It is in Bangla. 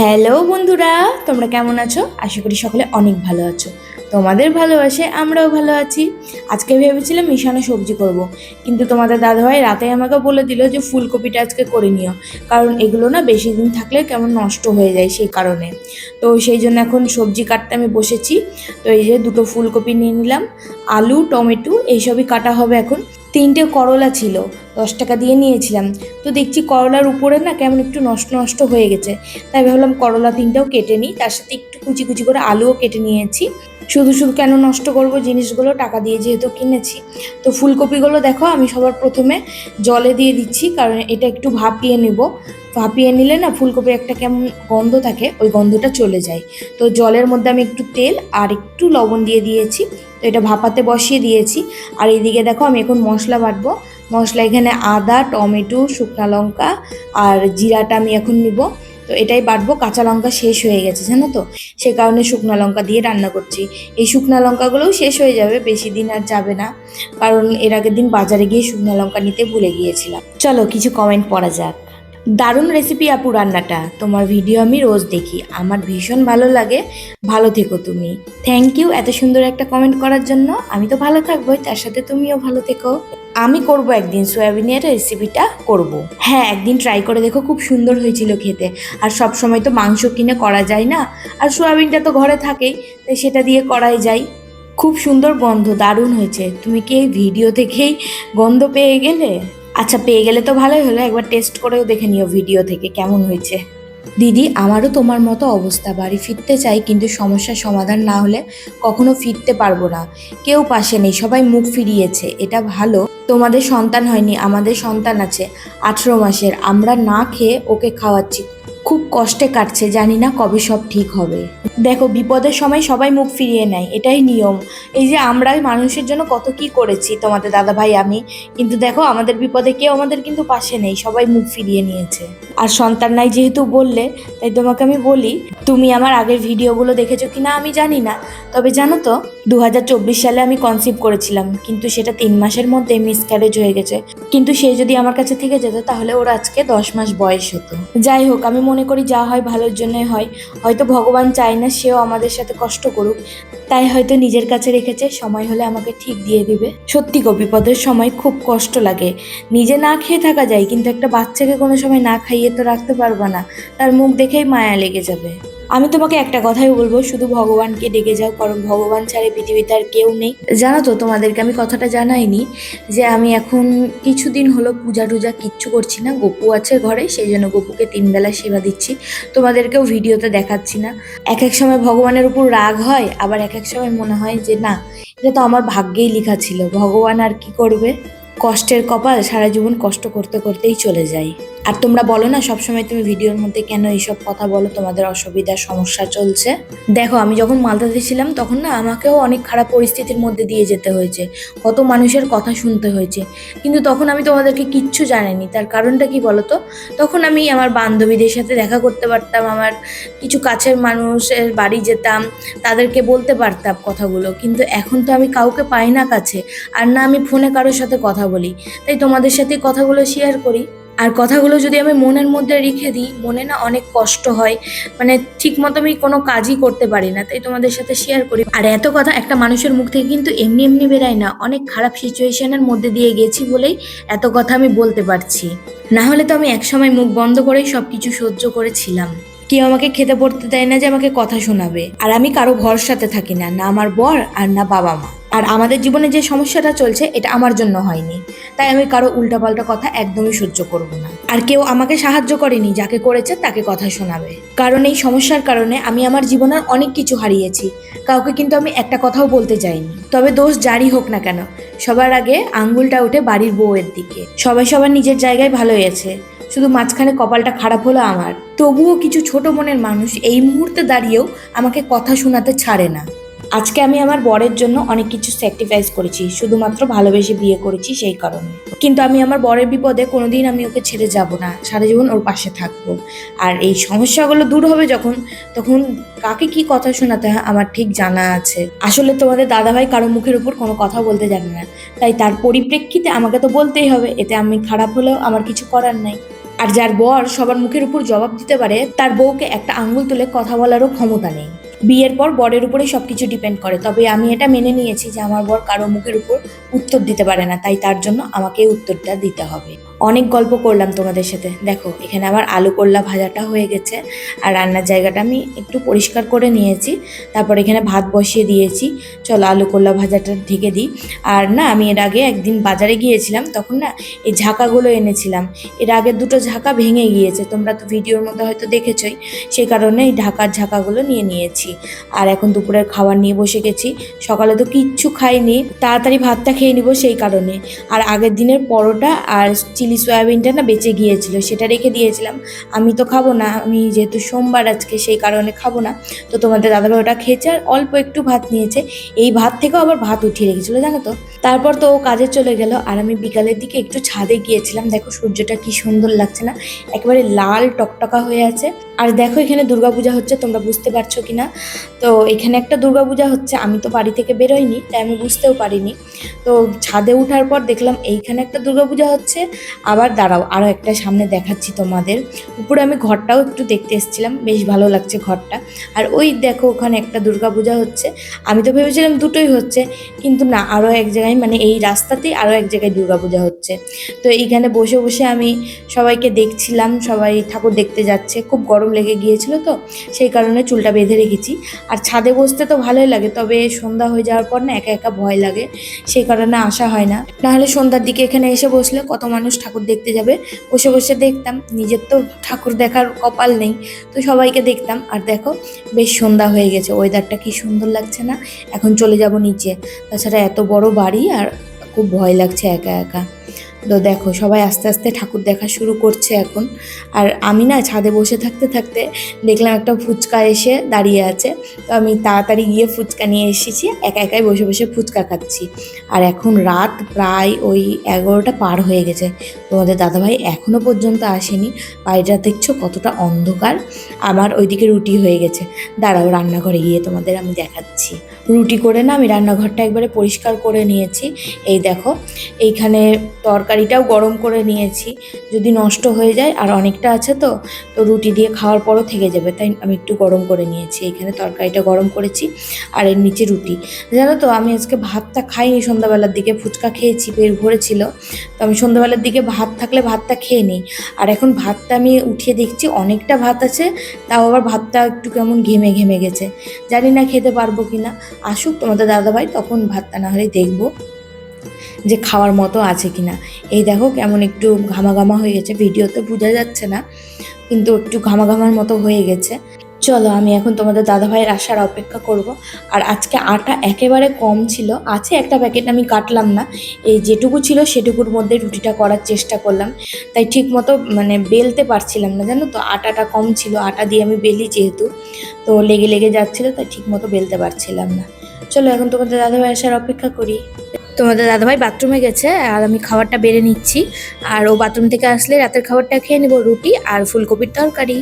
হ্যালো বন্ধুরা, তোমরা কেমন আছো? আশা করি সকলে অনেক ভালো আছো। তোমাদের ভালোবাসে আমরাও ভালো আছি। আজকে ভেবেছিলাম মিশানো সবজি করব। কিন্তু তোমাদের দাদাভাই রাতে আমাকে বলে দিল যে ফুলকপিটা আজকে করে নিও, কারণ এগুলো না বেশি দিন থাকলে কেমন নষ্ট হয়ে যায় সেই কারণে। তো সেই জন্য এখন সবজি কাটতে আমি বসেছি। তো এই যে দুটো ফুলকপি নিয়ে নিলাম, আলু, টমেটো, এইসবই কাটা হবে এখন। তিনটে করলা ছিল, দশ টাকা দিয়ে নিয়েছিলাম। তো দেখছি করলার উপরে না কেমন একটু নষ্ট নষ্ট হয়ে গেছে। তাই ভাবলাম করলা তিনটাও কেটে নিই, তার সাথে একটু কুচি কুচি করে আলুও কেটে নিয়েছি। শুধু শুধু কেন নষ্ট করব জিনিসগুলো, টাকা দিয়ে যেহেতু কিনেছি। তো ফুলকপিগুলো দেখো, আমি সবার প্রথমে জলে দিয়ে দিচ্ছি, কারণ এটা একটু ভাপিয়ে নেব। ভাপিয়ে নিলে না ফুলকপির একটা কেমন গন্ধ থাকে, ওই গন্ধটা চলে যায়। তো জলের মধ্যে আমি একটু তেল আর একটু লবণ দিয়ে দিয়েছি। তো এটা ভাপাতে বসিয়ে দিয়েছি। আর এদিকে দেখো আমি এখন মশলা বাটবো। মশলা এখানে আদা, টমেটো, শুকনো লঙ্কা আর জিরাটা আমি এখন নিব। তো এটাই বাটবো, কাঁচা লঙ্কা শেষ হয়ে গেছে, জানো তো? সে কারণে শুকনো লঙ্কা দিয়ে রান্না করছি। এই শুকনো লঙ্কাগুলোও শেষ হয়ে যাবে, বেশি দিন আর যাবে না। কারণ এর আগের দিন বাজারে গিয়ে শুকনো লঙ্কা নিতে ভুলে গিয়েছিলাম। চলো কিছু কমেন্ট পড়া যাক। দারুণ রেসিপি আপু রান্নাটা। তোমার ভিডিও আমি রোজ দেখি। আমার ভীষণ ভালো লাগে। ভালো থেকো তুমি। থ্যাংক ইউ এত সুন্দর একটা কমেন্ট করার জন্য। আমি তো ভালো থাকবোই তার সাথে তুমিও ভালো থেকো। আমি করব একদিন সয়াবিনের রেসিপিটা করব। হ্যাঁ একদিন ট্রাই করে দেখো, খুব সুন্দর হয়েছিল খেতে। আর সব সময় তো মাংস কিনে করা যায় না। আর সয়াবিনটা তো ঘরে থাকেই, তাই সেটা দিয়ে করাই যায়। খুব সুন্দর গন্ধ, দারুণ হয়েছে। তুমি কি এই ভিডিও থেকেই গন্ধ পেয়ে গেলে? আচ্ছা পেয়ে গেলে তো ভালোই হলো, একবার টেস্ট করেও দেখে নিও ভিডিও থেকে কেমন হয়েছে। দিদি, আমারও তোমার মতো অবস্থা, বাড়ি ফিরতে চাই, কিন্তু সমস্যার সমাধান না হলে কখনো ফিরতে পারব না। কেউ পাশে নেই, সবাই মুখ ফিরিয়েছে, এটা ভালো। তোমাদের সন্তান হয়নি, আমাদের সন্তান আছে, আঠেরো মাসের, আমরা না খেয়ে ওকে খাওয়াচ্ছি। খুব কষ্টে কাটছে, জানি না কবে সব ঠিক হবে। দেখো, বিপদের সময় সবাই মুখ ফিরিয়ে নেয়, এটাই নিয়ম। এই যে আমরা মানুষের জন্য কত কি করেছি, তোমাদের দাদা ভাই, আমি। কিন্তু দেখো, আমাদের বিপদে কেউ আমাদের কিন্তু পাশে নেই, সবাই মুখ ফিরিয়ে নিয়েছে। আর সন্তান নাই যেহেতু বললে, তাই তোমাকে আমি বলি, তুমি আমার আগের ভিডিওগুলো দেখেছ কিনা আমি জানি না। তবে জানো তো দু হাজার চব্বিশ সালে আমি কনসিভ করেছিলাম, কিন্তু সেটা তিন মাসের মধ্যে মিসক্যারেজ হয়ে গেছে। কিন্তু সে যদি আমার কাছে থেকে যেত, তাহলে ওর আজকে দশ মাস বয়স হতো। যাই হোক, আমি মনে করি যা হয় ভালোর জন্যই হয়। হয়তো ভগবান চায় না, সেও আমাদের সাথে কষ্ট করুক। তাই হয়তো নিজের কাছে রেখেছে, সময় হলে আমাকে ঠিক দিয়ে দিবে। সত্যি গো, বিপদের সময় খুব কষ্ট লাগে। নিজে না খেয়ে থাকা যায়, কিন্তু একটা বাচ্চাকে কোনো সময় না খাইয়ে তো রাখতে পারব না। তার মুখ দেখেই মায়া লেগে যাবে। আমি তোমাকে একটা কথাই বলব, শুধু ভগবানকে ডেকে যাও, কারণ ভগবান ছাড়া পৃথিবীতে আর কেউ নেই। জানো তো, তোমাদেরকে আমি কথাটা জানাইনি, যে আমি এখন কিছুদিন হলো পূজা টুজা কিচ্ছু করছি না, গপু আছে ঘরে, সেই জন্য গপুকে তিন বেলা সেবা দিচ্ছি। তোমাদেরকেও ভিডিওতে দেখাচ্ছি না। এক এক সময় ভগবানের উপর রাগ হয়, আবার এক এক সময় মনে হয় যে না, এটা তো আমার ভাগ্যেই লেখা ছিল। ভগবান আর কি করবে? কষ্টের কপাল সারা জীবন কষ্ট করতে করতেই চলে যায়। আর তোমরা বলো না, সবসময় তুমি ভিডিওর মধ্যে কেন এইসব কথা বলো? তোমাদের অসুবিধার সমস্যা চলছে। দেখো, আমি যখন মালদাতে ছিলাম, তখন না আমাকেও অনেক খারাপ পরিস্থিতির মধ্যে দিয়ে যেতে হয়েছে। কত মানুষের কথা শুনতে হয়েছে। কিন্তু তখন আমি তোমাদেরকে কিচ্ছু জানাইনি। তার কারণটা কি বলো তো তখন আমি আমার বান্ধবীদের সাথে দেখা করতে পারতাম, আমার কিছু কাছের মানুষের বাড়ি যেতাম, তাদেরকে বলতে পারতাম কথাগুলো। কিন্তু এখন তো আমি কাউকে পাই না কাছে। আর না আমি ফোনে কারোর সাথে কথা বলি। তাই তোমাদের সাথে কথাগুলো শেয়ার করি। আর কথাগুলো যদি আমি মনের মধ্যে রেখে দিই, মনে না অনেক কষ্ট হয়। মানে ঠিক মতো আমি কোনো কাজই করতে পারি না, তাই তোমাদের সাথে শেয়ার করি। আর এত কথা একটা মানুষের মুখ থেকে কিন্তু এমনি এমনি বেরায় না। অনেক খারাপ সিচুয়েশনের মধ্যে দিয়ে গেছি বলেই এত কথা আমি বলতে পারছি। না হলে তো আমি একসময় মুখ বন্ধ করেই সব কিছু সহ্য করেছিলাম। কেউ আমাকে খেতে পড়তে দেয় না যে আমাকে কথা শোনাবে। আর আমি কারও ভরসাতে থাকি না না আমার বর আর না বাবা মা। আর আমাদের জীবনে যে সমস্যাটা চলছে, এটা আমার জন্য হয়নি। তাই আমি কারও উল্টাপাল্টা কথা একদমই সহ্য করব না। আর কেউ আমাকে সাহায্য করেনি, যাকে করেছে তাকে কথা শোনাবে। কারণ এই সমস্যার কারণে আমি আমার জীবনের অনেক কিছু হারিয়েছি। কাউকে কিন্তু আমি একটা কথাও বলতে চাইনি। তবে দোষ জারি হোক না কেন, সবার আগে আঙ্গুলটা ওঠে বাড়ির বউয়ের দিকে। সবাই সবার নিজের জায়গায় ভালো হয়েছে। শুধু মাঝখানে কপালটা খারাপ হলো আমার। তবুও কিছু ছোট মনের মানুষ এই মুহূর্তে দাঁড়িয়েও আমাকে কথা শোনাতে ছাড়ে না। আজকে আমি আমার বরের জন্য অনেক কিছু স্যাক্রিফাইস করেছি, শুধুমাত্র ভালোবেসে বিয়ে করেছি সেই কারণে। কিন্তু আমি আমার বরের বিপদে কোনোদিন আমি ওকে ছেড়ে যাব না, সারা জীবন ওর পাশে থাকব। আর এই সমস্যাগুলো দূর হবে যখন, তখন কাকে কি কথা শোনাতে হয় আমার ঠিক জানা আছে। আসলে তোমাদের দাদাভাই কারও মুখের উপর কোনো কথা বলতে জানে না, তাই তার পরিপ্রেক্ষিতে আমাকে তো বলতেই হবে, এতে আমি খারাপ হলেও আমার কিছু করার নাই। আর যার বর সবার মুখের উপর জবাব দিতে পারে, তার বউকে একটা আঙ্গুল তুলে কথা বলারও ক্ষমতা নেই। বিয়ের পর বরের উপরে সব কিছু ডিপেন্ড করে। তবে আমি এটা মেনে নিয়েছি যে আমার বর কারও মুখের উপর উত্তর দিতে পারে না, তাই তার জন্য আমাকে উত্তরটা দিতে হবে। অনেক গল্প করলাম তোমাদের সাথে। দেখো, এখানে আমার আলু করলা ভাজাটা হয়ে গেছে আর রান্নার জায়গাটা আমি একটু পরিষ্কার করে নিয়েছি। তারপর এখানে ভাত বসিয়ে দিয়েছি। চলো আলু করলা ভাজাটা ঢেকে দিই। আর না, আমি এর আগে একদিন বাজারে গিয়েছিলাম, তখন না এই ঝাঁকাগুলো এনেছিলাম। এর আগে দুটো ঝাঁকা ভেঙে গিয়েছে, তোমরা তো ভিডিওর মধ্যে হয়তো দেখেছই। সেই কারণে এই ঢাকার ঝাঁকাগুলো নিয়ে নিয়েছি। আর এখন দুপুরের খাবার নিয়ে বসে গেছি। সকালে তো কিচ্ছু খাইনি, তাড়াতাড়ি ভাতটা খেয়ে নিব সেই কারণে। আর আগের দিনের পরোটা আর চিলি সয়াবিনটা না বেঁচে গিয়েছিল, সেটা রেখে দিয়েছিলাম। আমি তো খাব না, আমি যেহেতু সোমবার আজকে, সেই কারণে খাব না। তো তোমাদের দাদাভাই ওটা খেয়েছে আর অল্প একটু ভাত নিয়েছে। এই ভাত থেকেও আবার ভাত উঠিয়ে রেখেছিলো, জানো তো? তারপর তো ও কাজে চলে গেল আর আমি বিকালের দিকে একটু ছাদে গিয়েছিলাম। দেখো সূর্যটা কি সুন্দর লাগছে না, একেবারে লাল টকটকা হয়ে আছে। আর দেখো এখানে দুর্গাপূজা হচ্ছে, তোমরা বুঝতে পারছ কি না তো এখানে একটা দুর্গাপূজা হচ্ছে, আমি তো বাড়ি থেকে বেরোইনি, তাই আমি বুঝতেও পারিনি। তো ছাদে ওঠার পর দেখলাম এইখানে একটা দুর্গাপূজা হচ্ছে। আবার দাঁড়াও আরও একটা সামনে দেখাচ্ছি তোমাদের। উপরে আমি ঘরটাও একটু দেখতে এসেছিলাম, বেশ ভালো লাগছে ঘরটা। আর ওই দেখো ওখানে একটা দুর্গাপূজা হচ্ছে। আমি তো ভেবেছিলাম দুটোই হচ্ছে, কিন্তু না আরও এক জায়গায় মানে এই রাস্তাতেই আরও এক জায়গায় দুর্গাপূজা হচ্ছে। তো এইখানে বসে বসে আমি সবাইকে দেখছিলাম, সবাই ঠাকুর দেখতে যাচ্ছে। খুব গরম লেগে গিয়েছিল তো, সেই কারণে চুলটা বেঁধে রেখেছি। আর ছাদে বসতে তো ভালোই লাগে, তবে সন্ধ্যা হয়ে যাওয়ার পর না একা একা ভয় লাগে। সেই কারণে আসা হয় না। নাহলে সন্ধ্যার দিকে এখানে এসে বসলে কত মানুষ ঠাকুর দেখতে যাবে। বসে বসে দেখতাম, নিজের তো ঠাকুর দেখার কপাল নেই। তো সবাইকে দেখতাম, আর দেখো, বেশ সন্ধ্যা হয়ে গেছে ওয়েদারটা কি সুন্দর লাগছে না? এখন চলে যাব নিচে। তাছাড়া এত বড় বাড়ি, আর খুব ভয় লাগছে একা একা। তো দেখো, সবাই আস্তে আস্তে ঠাকুর দেখা শুরু করছে এখন। আর আমি না ছাদে বসে থাকতে থাকতে দেখলাম একটা ফুচকা এসে দাঁড়িয়ে আছে। তো আমি তাড়াতাড়ি গিয়ে ফুচকা নিয়ে এসেছি, একা একাই বসে বসে ফুচকা খাচ্ছি। আর এখন রাত প্রায় ওই এগারোটা পার হয়ে গেছে। তোমাদের দাদাভাই এখনও পর্যন্ত আসেনি। বাড়িটা দেখছ কতটা অন্ধকার। আমার ওইদিকে রুটি হয়ে গেছে। দাঁড়াও, রান্নাঘরে গিয়ে তোমাদের আমি দেখাচ্ছি। রুটি করে না আমি রান্নাঘরটা একবারে পরিষ্কার করে নিয়েছি। এই দেখো, এইখানে তরকারিটাও গরম করে নিয়েছি। যদি নষ্ট হয়ে যায়, আর অনেকটা আছে তো তো রুটি দিয়ে খাওয়ার পরও থেকে যাবে। তাই আমি একটু গরম করে নিয়েছি। এখানে তরকারিটা গরম করেছি, আর এর নিচে রুটি। জানো তো, আমি আজকে ভাতটা খাইনি, সন্ধ্যাবেলার দিকে ফুচকা খেয়েছি, পেট ভরেছিল। তো আমি সন্ধ্যাবেলার দিকে ভাত থাকলে ভাতটা খেয়ে নিই। আর এখন ভাতটা আমি উঠিয়ে দেখছি, অনেকটা ভাত আছে, তাও আবার ভাতটা একটু কেমন ঘেমে ঘেমে গেছে। জানি না খেতে পারব কি না আসুক তোমাদের দাদাভাই, তখন ভাতটা না হলে দেখব। যে খাওয়ার মতো আছে কিনা। এই দেখো কেমন একটু ঘামা ঘামা হয়ে গেছে। ভিডিওতে বোঝা যাচ্ছে না, কিন্তু একটু ঘামা ঘামার মতো হয়ে গেছে। চলো আমি এখন তোমাদের দাদাভাইয়ের আসার অপেক্ষা করব। আর আজকে আটা একেবারে কম ছিল, আছে একটা প্যাকেট আমি কাটলাম না। এই যেটুকু ছিল সেটুকুর মধ্যে রুটিটা করার চেষ্টা করলাম। তাই ঠিক মতো মানে বেলতে পারছিলাম না, জানো তো? আটাটা কম ছিল, আটা দিয়ে আমি বেলি যেহেতু, তো লেগে লেগে যাচ্ছিল, তাই ঠিক মতো বেলতে পারছিলাম না। চলো এখন তোমাদের দাদাভাই আসার অপেক্ষা করি। তোমাদের দাদাভাই বাথরুমে গেছে, আর আমি খাবারটা বেড়ে নিচ্ছি। আর ও বাথরুম থেকে আসলে রাতের খাবারটা খেয়ে নেব, রুটি আর ফুলকপির তরকারি।